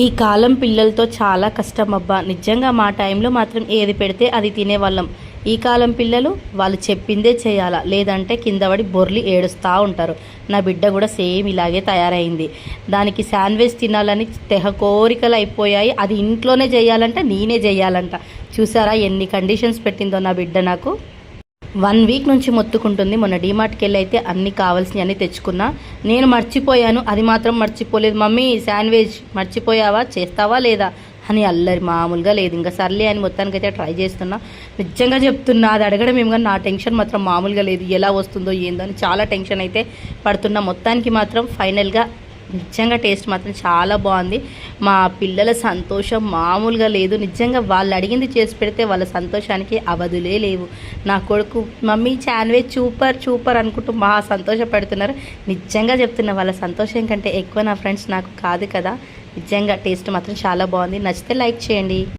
ఈ కాలం పిల్లలతో చాలా కష్టం అబ్బా. నిజంగా మా టైంలో మాత్రం ఏది పెడితే అది తినేవాళ్ళం. ఈ కాలం పిల్లలు వాళ్ళు చెప్పిందే చేయాలా? లేదంటే కింద పడి బొర్లి ఏడుస్తూ ఉంటారు. నా బిడ్డ కూడా సేమ్ ఇలాగే తయారైంది. దానికి శాండ్విచ్ తినాలని తెహ కోరికలు అయిపోయాయి. అది ఇంట్లోనే చేయాలంట నేనే చేయాలంట. చూసారా ఎన్ని కండిషన్స్ పెట్టిందో నా బిడ్డ నాకు? వన్ వీక్ నుంచి మొత్తుకుంటుంది. మొన్న డీమార్ట్కి వెళ్ళి అయితే అన్ని కావాల్సినవి అన్నీ తెచ్చుకున్నా. నేను మర్చిపోయాను. అది మాత్రం మర్చిపోలేదు. మమ్మీ శాండ్విచ్ మర్చిపోయావా? చేస్తావా లేదా? అని అల్లరి మామూలుగా లేదు. ఇంకా సర్లే అని మొత్తానికైతే ట్రై చేస్తున్నా. నిజంగా చెప్తున్నా అది అడగడం ఏమి కానీ నా టెన్షన్ మాత్రం మామూలుగా లేదు. ఎలా వస్తుందో ఏందో అని చాలా టెన్షన్ అయితే పడుతున్నా. మొత్తానికి మాత్రం ఫైనల్గా నిజంగా టేస్ట్ మాత్రం చాలా బాగుంది. మా పిల్లల సంతోషం మామూలుగా లేదు. నిజంగా వాళ్ళు అడిగింది చేసి పెడితే వాళ్ళ సంతోషానికి అవధులే లేవు. నా కొడుకు మమ్మీ శాండ్విచ్ సూపర్ సూపర్ అనుకుంటూ మా సంతోషపడుతున్నారు. నిజంగా చెప్తున్నా వాళ్ళ సంతోషం కంటే ఎక్కువ నా ఫ్రెండ్స్ నాకు కాదు కదా. నిజంగా టేస్ట్ మాత్రం చాలా బాగుంది. నచ్చితే లైక్ చేయండి.